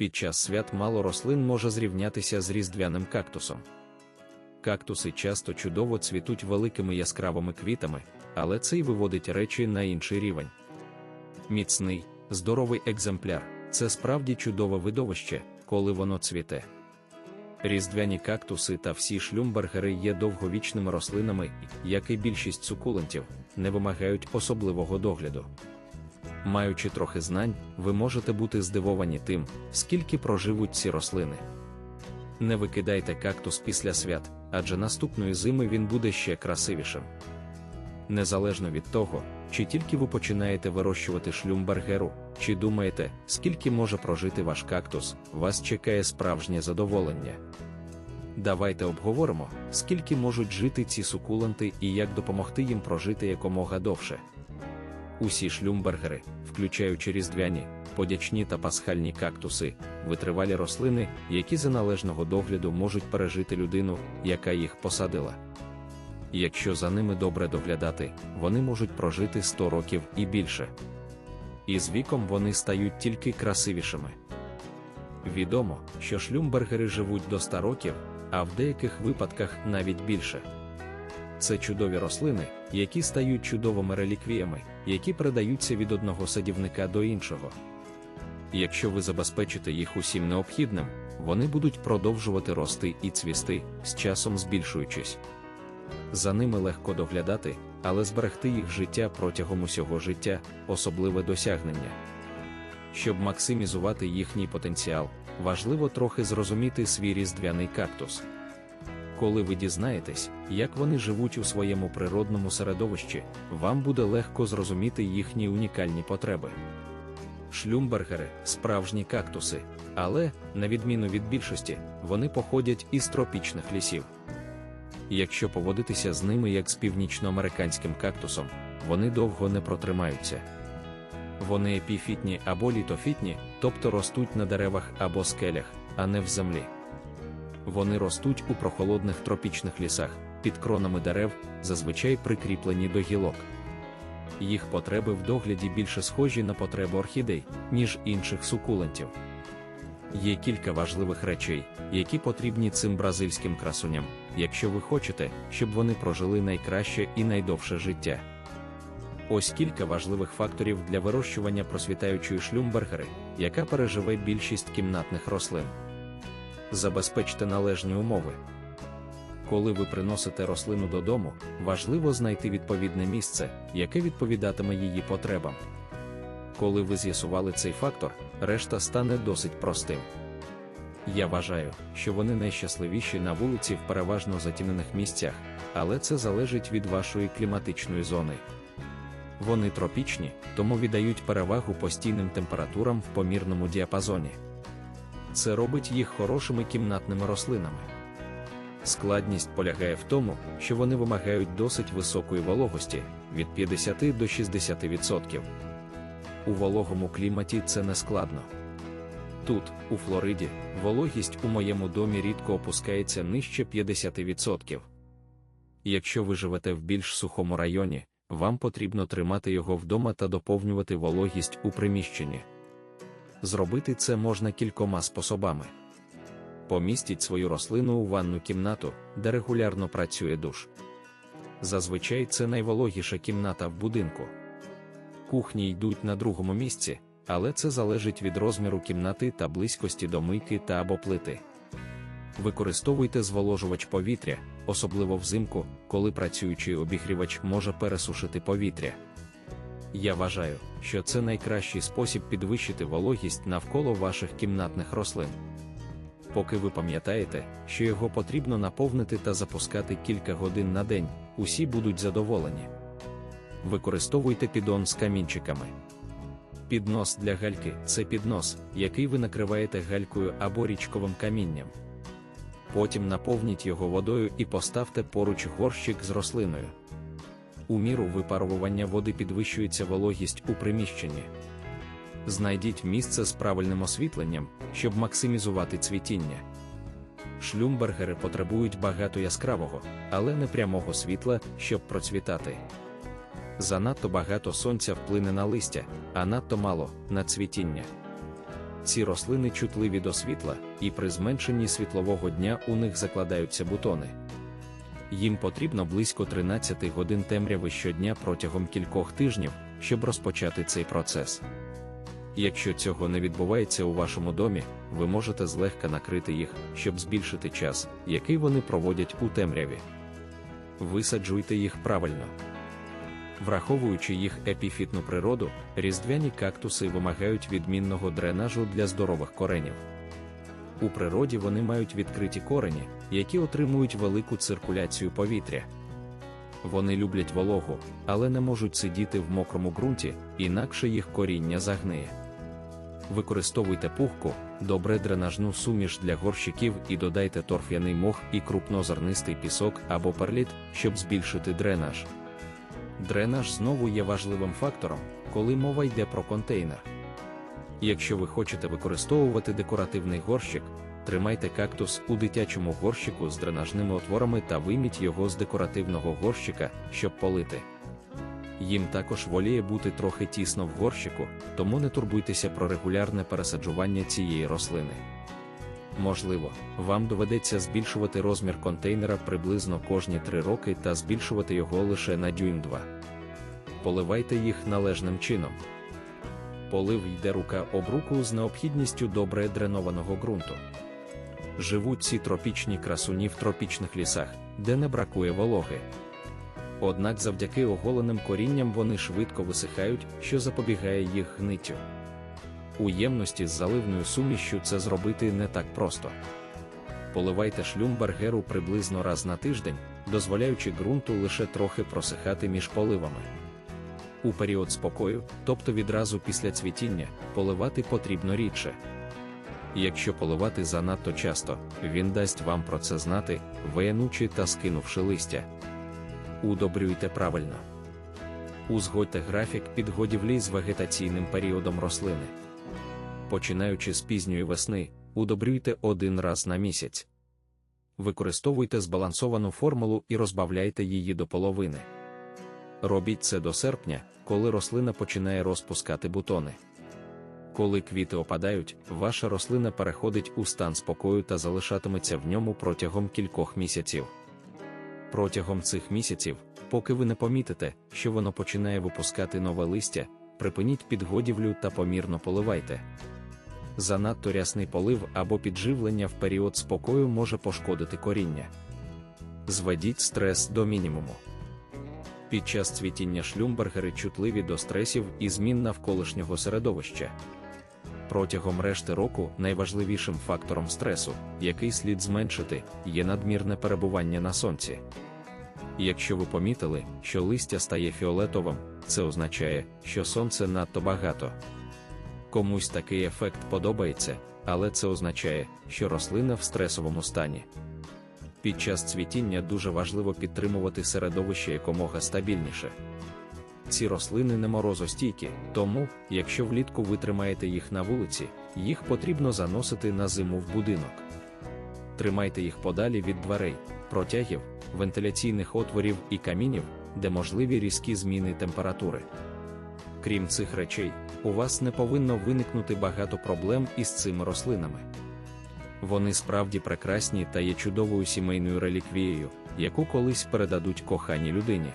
Під час свят мало рослин може зрівнятися з різдвяним кактусом. Кактуси часто чудово цвітуть великими яскравими квітами, але це й виводить речі на інший рівень. Міцний, здоровий екземпляр це справді чудове видовище, коли воно цвіте. Різдвяні кактуси та всі шлюмбергери є довговічними рослинами, як і більшість сукулентів, не вимагають особливого догляду. Маючи трохи знань, ви можете бути здивовані тим, скільки проживуть ці рослини. Не викидайте кактус після свят, адже наступної зими він буде ще красивішим. Незалежно від того, чи тільки ви починаєте вирощувати шлюмбергеру, чи думаєте, скільки може прожити ваш кактус, вас чекає справжнє задоволення. Давайте обговоримо, скільки можуть жити ці сукуленти і як допомогти їм прожити якомога довше. Усі шлюмбергери, включаючи різдвяні, подячні та пасхальні кактуси, витривалі рослини, які за належного догляду можуть пережити людину, яка їх посадила. Якщо за ними добре доглядати, вони можуть прожити 100 років і більше. І з віком вони стають тільки красивішими. Відомо, що шлюмбергери живуть до 100 років, а в деяких випадках навіть більше. Це чудові рослини, які стають чудовими реліквіями, які передаються від одного садівника до іншого. Якщо ви забезпечите їх усім необхідним, вони будуть продовжувати рости і цвісти, з часом збільшуючись. За ними легко доглядати, але зберегти їх життя протягом усього життя особливе досягнення. Щоб максимізувати їхній потенціал, важливо трохи зрозуміти свій різдвяний кактус. Коли ви дізнаєтесь, як вони живуть у своєму природному середовищі, вам буде легко зрозуміти їхні унікальні потреби. Шлюмбергери справжні кактуси, але, на відміну від більшості, вони походять із тропічних лісів. Якщо поводитися з ними як з північноамериканським кактусом, вони довго не протримаються. Вони епіфітні або літофітні, тобто ростуть на деревах або скелях, а не в землі. Вони ростуть у прохолодних тропічних лісах, під кронами дерев, зазвичай прикріплені до гілок. Їх потреби в догляді більше схожі на потреби орхідей, ніж інших сукулентів. Є кілька важливих речей, які потрібні цим бразильським красуням, якщо ви хочете, щоб вони прожили найкраще і найдовше життя. Ось кілька важливих факторів для вирощування просвітаючої шлюмбергери, яка переживе більшість кімнатних рослин. Забезпечте належні умови. Коли ви приносите рослину додому, важливо знайти відповідне місце, яке відповідатиме її потребам. Коли ви з'ясували цей фактор, решта стане досить простим. Я вважаю, що вони найщасливіші на вулиці в переважно затінених місцях, але це залежить від вашої кліматичної зони. Вони тропічні, тому віддають перевагу постійним температурам в помірному діапазоні. Це робить їх хорошими кімнатними рослинами. Складність полягає в тому, що вони вимагають досить високої вологості від 50 до 60%. У вологому кліматі це не складно. Тут, у Флориді, вологість у моєму домі рідко опускається нижче 50%. Якщо ви живете в більш сухому районі, вам потрібно тримати його вдома та доповнювати вологість у приміщенні. Зробити це можна кількома способами. Помістіть свою рослину у ванну кімнату, де регулярно працює душ. Зазвичай це найвологіша кімната в будинку. Кухні йдуть на другому місці, але це залежить від розміру кімнати та близькості до мийки та або плити. Використовуйте зволожувач повітря, особливо взимку, коли працюючий обігрівач може пересушити повітря. Я вважаю, що це найкращий спосіб підвищити вологість навколо ваших кімнатних рослин. Поки ви пам'ятаєте, що його потрібно наповнити та запускати кілька годин на день, усі будуть задоволені. Використовуйте підон з камінчиками. Піднос для гальки це піднос, який ви накриваєте галькою або річковим камінням. Потім наповніть його водою і поставте поруч горщик з рослиною. У міру випарування води підвищується вологість у приміщенні. Знайдіть місце з правильним освітленням, щоб максимізувати цвітіння. Шлюмбергери потребують багато яскравого, але не прямого світла, щоб процвітати. Занадто багато сонця вплине на листя, а надто мало на цвітіння. Ці рослини чутливі до світла, і при зменшенні світлового дня у них закладаються бутони. Їм потрібно близько 13 годин темряви щодня протягом кількох тижнів, щоб розпочати цей процес. Якщо цього не відбувається у вашому домі, ви можете злегка накрити їх, щоб збільшити час, який вони проводять у темряві. Висаджуйте їх правильно. Враховуючи їх епіфітну природу, різдвяні кактуси вимагають відмінного дренажу для здорових коренів. У природі вони мають відкриті корені, які отримують велику циркуляцію повітря. Вони люблять вологу, але не можуть сидіти в мокрому ґрунті, інакше їх коріння загниє. Використовуйте пухку, добре дренажну суміш для горщиків і додайте торф'яний мох і крупнозернистий пісок або перліт, щоб збільшити дренаж. Дренаж знову є важливим фактором, коли мова йде про контейнер. Якщо ви хочете використовувати декоративний горщик, тримайте кактус у дитячому горщику з дренажними отворами та вийміть його з декоративного горщика, щоб полити. Їм також воліє бути трохи тісно в горщику, тому не турбуйтеся про регулярне пересаджування цієї рослини. Можливо, вам доведеться збільшувати розмір контейнера приблизно кожні 3 роки та збільшувати його лише на дюйм 2. Поливайте їх належним чином. Полив йде рука об руку з необхідністю добре дренованого ґрунту. Живуть ці тропічні красуні в тропічних лісах, де не бракує вологи. Однак завдяки оголеним корінням вони швидко висихають, що запобігає їх гниттю. У ємності з заливною сумішчю це зробити не так просто. Поливайте шлюмбергеру приблизно раз на тиждень, дозволяючи ґрунту лише трохи просихати між поливами. У період спокою, тобто відразу після цвітіння, поливати потрібно рідше. Якщо поливати занадто часто, він дасть вам про це знати, виянучи та скинувши листя. Удобрюйте правильно. Узгодьте графік підгодівлі з вегетаційним періодом рослини. Починаючи з пізньої весни, удобрюйте один раз на місяць. Використовуйте збалансовану формулу і розбавляйте її до половини. Робіть це до серпня, коли рослина починає розпускати бутони. Коли квіти опадають, ваша рослина переходить у стан спокою та залишатиметься в ньому протягом кількох місяців. Протягом цих місяців, поки ви не помітите, що воно починає випускати нове листя, припиніть підгодівлю та помірно поливайте. Занадто рясний полив або підживлення в період спокою може пошкодити коріння. Зведіть стрес до мінімуму. Під час цвітіння шлюмбергери чутливі до стресів і змін навколишнього середовища. Протягом решти року найважливішим фактором стресу, який слід зменшити, є надмірне перебування на сонці. Якщо ви помітили, що листя стає фіолетовим, це означає, що сонце надто багато. Комусь такий ефект подобається, але це означає, що рослина в стресовому стані. Під час цвітіння дуже важливо підтримувати середовище якомога стабільніше. Ці рослини не морозостійкі, тому, якщо влітку ви тримаєте їх на вулиці, їх потрібно заносити на зиму в будинок. Тримайте їх подалі від дверей, протягів, вентиляційних отворів і камінів, де можливі різкі зміни температури. Крім цих речей, у вас не повинно виникнути багато проблем із цими рослинами. Вони справді прекрасні та є чудовою сімейною реліквією, яку колись передадуть коханій людині.